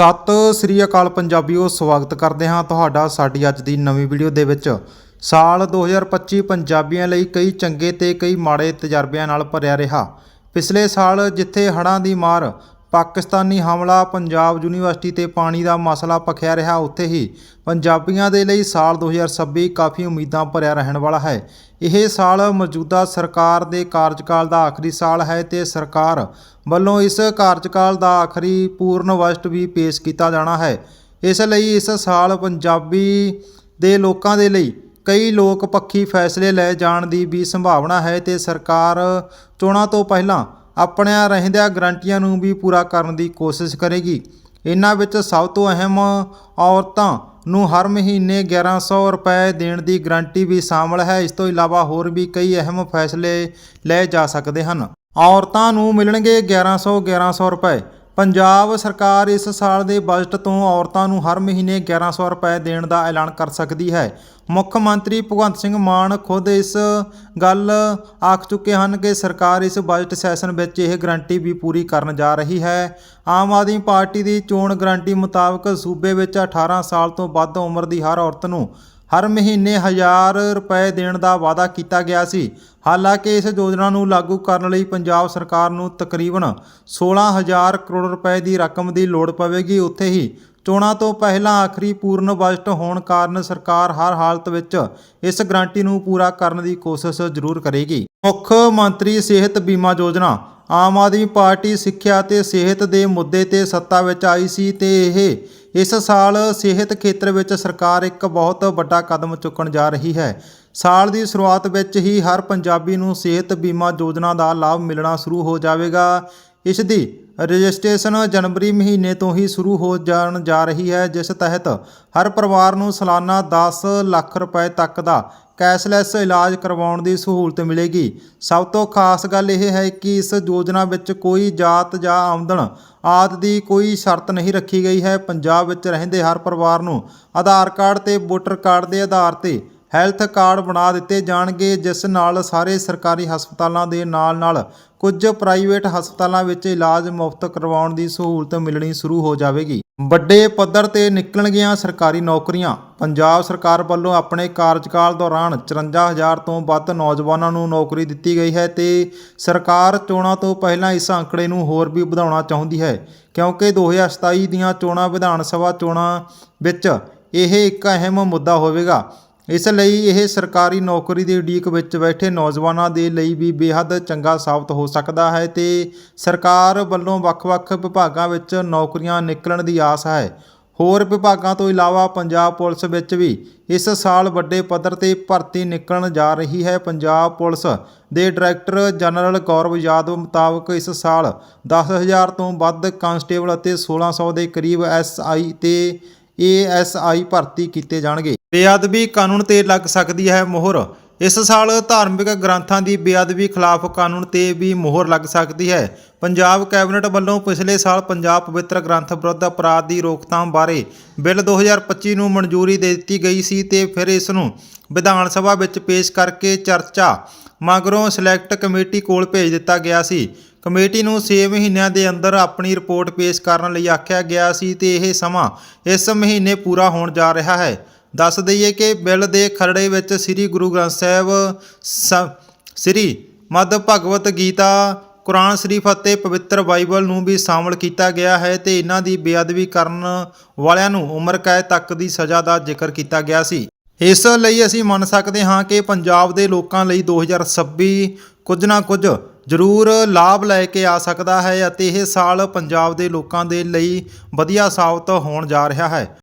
ਸਤਿ ਸ੍ਰੀ ਅਕਾਲ ਪੰਜਾਬੀਓ, ਸਵਾਗਤ ਕਰਦੇ ਹਾਂ ਤੁਹਾਡਾ ਸਾਡੀ ਅੱਜ ਦੀ ਨਵੀਂ ਵੀਡੀਓ ਦੇ ਵਿੱਚ। ਸਾਲ 2025 ਪੰਜਾਬੀਆਂ ਲਈ ਕਈ ਚੰਗੇ ਤੇ ਕਈ ਮਾੜੇ ਤਜਰਬਿਆਂ ਨਾਲ ਭਰਿਆ ਰਿਹਾ। ਪਿਛਲੇ ਸਾਲ ਜਿੱਥੇ ਹੜ੍ਹਾਂ ਦੀ ਮਾਰ ਪਾਕਿਸਤਾਨੀ ਹਮਲਾ, ਪੰਜਾਬ ਯੂਨੀਵਰਸਿਟੀ ਤੇ ਪਾਣੀ ਦਾ ਮਸਲਾ ਭਖਿਆ ਰਿਹਾ ਉੱਥੇ ਹੀ। ਪੰਜਾਬੀਆਂ ਦੇ ਲਈ ਸਾਲ 2026 ਕਾਫੀ ਉਮੀਦਾਂ ਭਰਿਆ ਰਹਿਣ ਵਾਲਾ ਹੈ। ਇਹ ਸਾਲ ਮੌਜੂਦਾ ਸਰਕਾਰ ਦੇ ਕਾਰਜਕਾਲ ਦਾ ਆਖਰੀ ਸਾਲ ਹੈ ਤੇ ਸਰਕਾਰ ਵੱਲੋਂ ਇਸ ਕਾਰਜਕਾਲ ਦਾ ਆਖਰੀ ਪੂਰਨ ਬਜਟ ਵੀ ਪੇਸ਼ ਕੀਤਾ ਜਾਣਾ ਹੈ। ਇਸ ਲਈ ਇਸ ਸਾਲ ਪੰਜਾਬੀ ਦੇ ਲੋਕਾਂ ਦੇ ਲਈ ਕਈ ਲੋਕ ਪੱਖੀ ਫੈਸਲੇ ਲਏ ਜਾਣ ਦੀ ਵੀ ਸੰਭਾਵਨਾ ਹੈ ਤੇ ਸਰਕਾਰ ਚੋਣਾਂ ਤੋਂ ਪਹਿਲਾਂ ਆਪਣਿਆਂ ਰਹਿੰਦਿਆਂ ਗਰੰਟੀਆਂ ਨੂੰ ਵੀ ਪੂਰਾ ਕਰਨ ਦੀ ਕੋਸ਼ਿਸ਼ ਕਰੇਗੀ। ਇਹਨਾਂ ਵਿੱਚ ਸਭ ਤੋਂ ਅਹਿਮ ਔਰਤਾਂ ਨੂੰ ਹਰ ਮਹੀਨੇ 1100 ਰੁਪਏ ਦੇਣ ਦੀ ਗਰੰਟੀ ਵੀ ਸ਼ਾਮਲ ਹੈ। ਇਸ ਤੋਂ ਇਲਾਵਾ ਹੋਰ ਵੀ ਕਈ ਅਹਿਮ ਫੈਸਲੇ ਲਏ ਜਾ ਸਕਦੇ ਹਨ। ਔਰਤਾਂ ਨੂੰ ਮਿਲਣਗੇ 1100 1100 ਰੁਪਏ। ਪੰਜਾਬ ਸਰਕਾਰ ਇਸ ਸਾਲ ਦੇ ਬਜਟ ਤੋਂ ਔਰਤਾਂ ਨੂੰ ਹਰ ਮਹੀਨੇ 1100 ਰੁਪਏ ਦੇਣ ਦਾ ਐਲਾਨ ਕਰ ਸਕਦੀ ਹੈ। ਮੁੱਖ ਮੰਤਰੀ ਭਗਵੰਤ ਸਿੰਘ ਮਾਨ ਖੁਦ ਇਸ ਗੱਲ ਆਖ ਚੁੱਕੇ ਹਨ ਕਿ ਸਰਕਾਰ ਇਸ ਬਜਟ ਸੈਸ਼ਨ ਵਿੱਚ ਇਹ ਗਰੰਟੀ ਵੀ ਪੂਰੀ ਕਰਨ ਜਾ ਰਹੀ ਹੈ। ਆਮ ਆਦਮੀ ਪਾਰਟੀ ਦੀ ਚੋਣ ਗਰੰਟੀ ਮੁਤਾਬਕ ਸੂਬੇ ਵਿੱਚ 18 ਸਾਲ ਤੋਂ ਵੱਧ ਉਮਰ ਦੀ ਹਰ ਔਰਤ ਨੂੰ ਹਰ ਮਹੀਨੇ 1000 ਰੁਪਏ ਦੇਣ ਦਾ ਵਾਅਦਾ ਕੀਤਾ ਗਿਆ ਸੀ। ਹਾਲਾਂਕਿ ਇਸ ਯੋਜਨਾ ਨੂੰ ਲਾਗੂ ਕਰਨ ਲਈ ਪੰਜਾਬ ਸਰਕਾਰ ਨੂੰ ਤਕਰੀਬਨ 16000 ਕਰੋੜ ਰੁਪਏ ਦੀ ਰਕਮ ਦੀ ਲੋੜ ਪਵੇਗੀ। ਉੱਥੇ ਹੀ ਚੋਣਾਂ ਤੋਂ ਪਹਿਲਾਂ ਆਖਰੀ ਪੂਰਨ ਬਜਟ ਹੋਣ ਕਾਰਨ ਸਰਕਾਰ ਹਰ ਹਾਲਤ ਵਿੱਚ ਇਸ ਗਰੰਟੀ ਨੂੰ ਪੂਰਾ ਕਰਨ ਦੀ ਕੋਸ਼ਿਸ਼ ਜ਼ਰੂਰ ਕਰੇਗੀ। ਮੁੱਖ ਮੰਤਰੀ ਸਿਹਤ ਬੀਮਾ ਯੋਜਨਾ ਆਮ ਆਦਮੀ ਪਾਰਟੀ ਸਿੱਖਿਆ ਤੇ ਸਿਹਤ ਦੇ ਮੁੱਦੇ ਤੇ ਸੱਤਾ ਵਿੱਚ ਆਈ ਸੀ ਤੇ ਇਹ ਇਸ ਸਾਲ ਸਿਹਤ ਖੇਤਰ ਵਿੱਚ ਸਰਕਾਰ ਇੱਕ ਬਹੁਤ ਵੱਡਾ ਕਦਮ ਚੁੱਕਣ ਜਾ ਰਹੀ ਹੈ। ਸਾਲ ਦੀ ਸ਼ੁਰੂਆਤ ਵਿੱਚ ਹੀ ਹਰ ਪੰਜਾਬੀ ਨੂੰ ਸਿਹਤ ਬੀਮਾ ਯੋਜਨਾ ਦਾ ਲਾਭ ਮਿਲਣਾ ਸ਼ੁਰੂ ਹੋ ਜਾਵੇਗਾ। ਇਸ ਦੀ ਰਜਿਸਟ੍ਰੇਸ਼ਨ ਜਨਵਰੀ ਮਹੀਨੇ ਤੋਂ ਹੀ ਸ਼ੁਰੂ ਹੋ ਜਾਣ ਜਾ ਰਹੀ ਹੈ, ਜਿਸ ਤਹਿਤ ਹਰ ਪਰਿਵਾਰ ਨੂੰ ਸਾਲਾਨਾ 10 ਲੱਖ ਰੁਪਏ ਤੱਕ ਦਾ ਕੈਸ਼ਲੈਸ ਇਲਾਜ ਕਰਵਾਉਣ ਦੀ ਸਹੂਲਤ ਮਿਲੇਗੀ। ਸਭ ਤੋਂ ਖਾਸ ਗੱਲ ਇਹ ਹੈ ਕਿ ਇਸ ਯੋਜਨਾ ਵਿੱਚ ਕੋਈ ਜਾਤ ਜਾਂ ਆਮਦਨ ਆਦਿ ਦੀ ਕੋਈ ਸ਼ਰਤ ਨਹੀਂ ਰੱਖੀ ਗਈ ਹੈ। ਪੰਜਾਬ ਵਿੱਚ ਰਹਿੰਦੇ ਹਰ ਪਰਿਵਾਰ ਨੂੰ ਆਧਾਰ ਕਾਰਡ ਤੇ ਵੋਟਰ ਕਾਰਡ ਦੇ ਆਧਾਰ ਤੇ ਹੈਲਥ ਕਾਰਡ ਬਣਾ ਦਿੱਤੇ ਜਾਣਗੇ, ਜਿਸ ਨਾਲ ਸਾਰੇ ਸਰਕਾਰੀ ਹਸਪਤਾਲਾਂ ਦੇ ਨਾਲ-ਨਾਲ ਕੁਝ ਪ੍ਰਾਈਵੇਟ ਹਸਪਤਾਲਾਂ ਵਿੱਚ ਇਲਾਜ ਮੁਫਤ ਕਰਵਾਉਣ ਦੀ ਸਹੂਲਤ ਮਿਲਣੀ ਸ਼ੁਰੂ ਹੋ ਜਾਵੇਗੀ। ਵੱਡੇ ਪੱਧਰ ਤੇ ਨਿਕਲਣਗੀਆਂ ਸਰਕਾਰੀ ਨੌਕਰੀਆਂ। ਪੰਜਾਬ ਸਰਕਾਰ ਵੱਲੋਂ ਆਪਣੇ ਕਾਰਜਕਾਲ ਦੌਰਾਨ 54000 ਤੋਂ ਵੱਧ ਨੌਜਵਾਨਾਂ ਨੂੰ ਨੌਕਰੀ ਦਿੱਤੀ ਗਈ ਹੈ ਤੇ ਸਰਕਾਰ ਚੋਣਾਂ ਤੋਂ ਪਹਿਲਾਂ ਇਸ ਅੰਕੜੇ ਨੂੰ ਹੋਰ ਵੀ ਵਧਾਉਣਾ ਚਾਹੁੰਦੀ ਹੈ, ਕਿਉਂਕਿ 2027 ਦੀਆਂ ਚੋਣਾਂ ਵਿਧਾਨ ਸਭਾ ਚੋਣਾਂ ਵਿੱਚ ਇਹ ਇੱਕ ਅਹਿਮ ਮੁੱਦਾ ਹੋਵੇਗਾ। ਇਸ ਲਈ ਇਹ ਸਰਕਾਰੀ ਨੌਕਰੀ ਦੀ ਉਡੀਕ ਵਿੱਚ ਬੈਠੇ ਨੌਜਵਾਨਾਂ ਦੇ ਲਈ ਵੀ ਬੇहद ਚੰਗਾ ਸਾਬਤ ਹੋ ਸਕਦਾ ਹੈ ਤੇ ਸਰਕਾਰ ਵੱਲੋਂ ਵੱਖ-ਵੱਖ ਵਿਭਾਗਾਂ ਵਿੱਚ ਨੌਕਰੀਆਂ ਨਿਕਲਣ ਦੀ ਆਸ ਹੈ। ਹੋਰ ਵਿਭਾਗਾਂ ਤੋਂ ਇਲਾਵਾ ਪੰਜਾਬ ਪੁਲਿਸ ਵਿੱਚ ਵੀ ਇਸ ਸਾਲ ਵੱਡੇ ਪੱਧਰ ਤੇ ਭਰਤੀ ਨਿਕਲਣ ਜਾ ਰਹੀ ਹੈ। ਪੰਜਾਬ ਪੁਲਿਸ ਦੇ ਡਾਇਰੈਕਟਰ ਜਨਰਲ ਗੌਰਵ ਯਾਦਵ ਮੁਤਾਬਕ ਇਸ ਸਾਲ 10000 ਤੋਂ ਵੱਧ ਕਾਂਸਟੇਬਲ ਅਤੇ 1600 ਦੇ ਕਰੀਬ ਐਸਆਈ ਤੇ ਏਐਸਆਈ ਭਰਤੀ ਕੀਤੇ ਜਾਣਗੇ। ਬੇਅਦਬੀ ਕਾਨੂੰਨ ਤੇ ਲੱਗ ਸਕਦੀ ਹੈ ਮੋਹਰ। ਇਸ ਸਾਲ ਧਾਰਮਿਕ ਗ੍ਰੰਥਾਂ ਦੀ ਬੇਅਦਬੀ ਖਿਲਾਫ ਕਾਨੂੰਨ ਤੇ ਵੀ ਮੋਹਰ ਲੱਗ ਸਕਦੀ ਹੈ। ਪੰਜਾਬ ਕੈਬਨਿਟ ਵੱਲੋਂ ਪਿਛਲੇ ਸਾਲ ਪੰਜਾਬ ਪਵਿੱਤਰ ਗ੍ਰੰਥ ਵਿਰੁੱਧ ਅਪਰਾਧ ਦੀ ਰੋਕਥਾਮ ਬਾਰੇ ਬਿੱਲ 2025 ਨੂੰ ਮਨਜ਼ੂਰੀ ਦੇ ਦਿੱਤੀ ਗਈ ਸੀ ਤੇ ਫਿਰ ਇਸ ਨੂੰ ਵਿਧਾਨ ਸਭਾ ਵਿੱਚ ਪੇਸ਼ ਕਰਕੇ ਚਰਚਾ ਮਗਰੋਂ ਸਿਲੈਕਟ ਕਮੇਟੀ ਕੋਲ ਭੇਜ ਦਿੱਤਾ ਗਿਆ ਸੀ। ਕਮੇਟੀ ਨੂੰ 6 ਮਹੀਨਿਆਂ ਦੇ ਅੰਦਰ ਆਪਣੀ ਰਿਪੋਰਟ ਪੇਸ਼ ਕਰਨ ਲਈ ਆਖਿਆ ਗਿਆ ਸੀ ਤੇ ਇਹ ਸਮਾਂ ਇਸ ਮਹੀਨੇ ਪੂਰਾ ਹੋਣ ਜਾ ਰਿਹਾ ਹੈ। ਦੱਸ ਦਈਏ ਕਿ ਬਿੱਲ ਦੇ ਖਰੜੇ ਵਿੱਚ ਸ੍ਰੀ ਗੁਰੂ ਗ੍ਰੰਥ ਸਾਹਿਬ ਸ- ਸ੍ਰੀ ਮਦ ਭਗਵਤ ਗੀਤਾ, ਕੁਰਾਨ ਸ਼ਰੀਫ ਅਤੇ ਪਵਿੱਤਰ ਬਾਈਬਲ ਨੂੰ ਵੀ ਸ਼ਾਮਲ ਕੀਤਾ ਗਿਆ ਹੈ ਤੇ ਇਹਨਾਂ ਦੀ ਬੇਅਦਬੀ ਕਰਨ ਵਾਲਿਆਂ ਨੂੰ ਉਮਰ ਕੈਦ ਤੱਕ ਦੀ ਸਜ਼ਾ ਦਾ ਜ਼ਿਕਰ ਕੀਤਾ ਗਿਆ ਸੀ। ਇਸ ਲਈ ਅਸੀਂ ਮੰਨ ਸਕਦੇ ਹਾਂ ਕਿ ਪੰਜਾਬ ਦੇ ਲੋਕਾਂ ਲਈ 2026 ਕੁਝ ਨਾ ਕੁਝ ਜ਼ਰੂਰ ਲਾਭ ਲੈ ਕੇ ਆ ਸਕਦਾ ਹੈ ਅਤੇ ਇਹ ਸਾਲ ਪੰਜਾਬ ਦੇ ਲੋਕਾਂ ਦੇ ਲਈ ਵਧੀਆ ਸਾਬਤ ਹੋਣ ਜਾ ਰਿਹਾ ਹੈ।